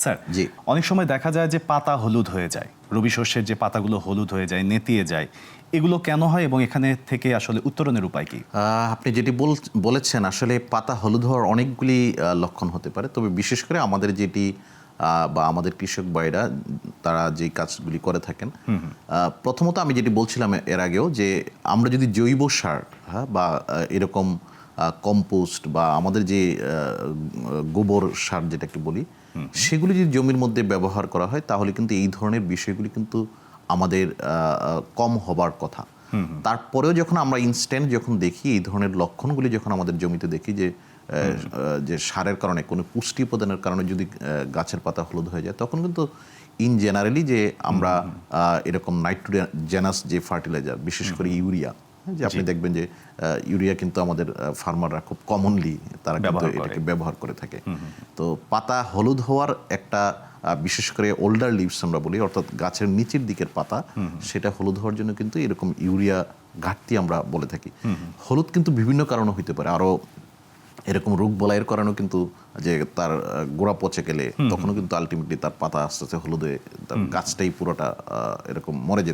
Sir জি। অনেক সময় দেখা যায় যে পাতা হলুদ হয়ে যায় রবি শস্যের যে পাতাগুলো হলুদ হয়ে যায় নেতিয়ে যায় এগুলো কেন হয় এবং এখানে থেকে আসলে উত্তরণের উপায় কি? আপনি যেটি বলেছেন আসলে পাতা হলুদ হওয়ার অনেকগুলি লক্ষণ হতে পারে। তবে বিশেষ করে আমাদের যেটি বা আমাদের কৃষক ভাইরা তারা যে কাজগুলি করে থাকেন প্রথমত আমি যেটি বলছিলাম এর আগেও যে আমরা যদি জৈব সার হ্যাঁ বা এরকম কম্পোস্ট বা আমাদের যে গোবর সার যেটাকে বলি সেগুলি যদি জমির মধ্যে ব্যবহার করা হয় তাহলে কিন্তু এই ধরনের বিষয়গুলি কিন্তু আমাদের কম হবার কথা। তারপরেও যখন আমরা ইনস্ট্যান্ট যখন দেখি এই ধরনের লক্ষণগুলি যখন আমাদের জমিতে দেখি যে যে সারের কারণে কোনো পুষ্টি উপাদানের কারণে যদি গাছের পাতা হলুদ হয়ে যায় তখন কিন্তু ইন জেনারেলি যে আমরা এরকম নাইট্রোজেনাস যে ফার্টিলাইজার বিশেষ করে ইউরিয়া যে আপনি দেখবেন যে ইউরিয়া কিন্তু আমাদের ফার্মাররা খুব কমনলি তারা কিন্তু এটাকে ব্যবহার করে থাকে। তো পাতা হলুদ হওয়ার একটা বিশেষ করে ওল্ডার লিভস আমরা বলি অর্থাৎ গাছের নিচের দিকের পাতা সেটা হলুদ হওয়ার জন্য কিন্তু এরকম ইউরিয়া ঘাটতি আমরা বলে থাকি। হলুদ কিন্তু বিভিন্ন কারণে হইতে পারে। আরও এরকম রোগ বলাইয়ের কারণেও কিন্তু যে তার গোড়া পচে গেলে তখনও কিন্তু আলটিমেটলি তার পাতা আস্তে আস্তে হলুদে তার গাছটাই পুরোটা এরকম মরে যেতে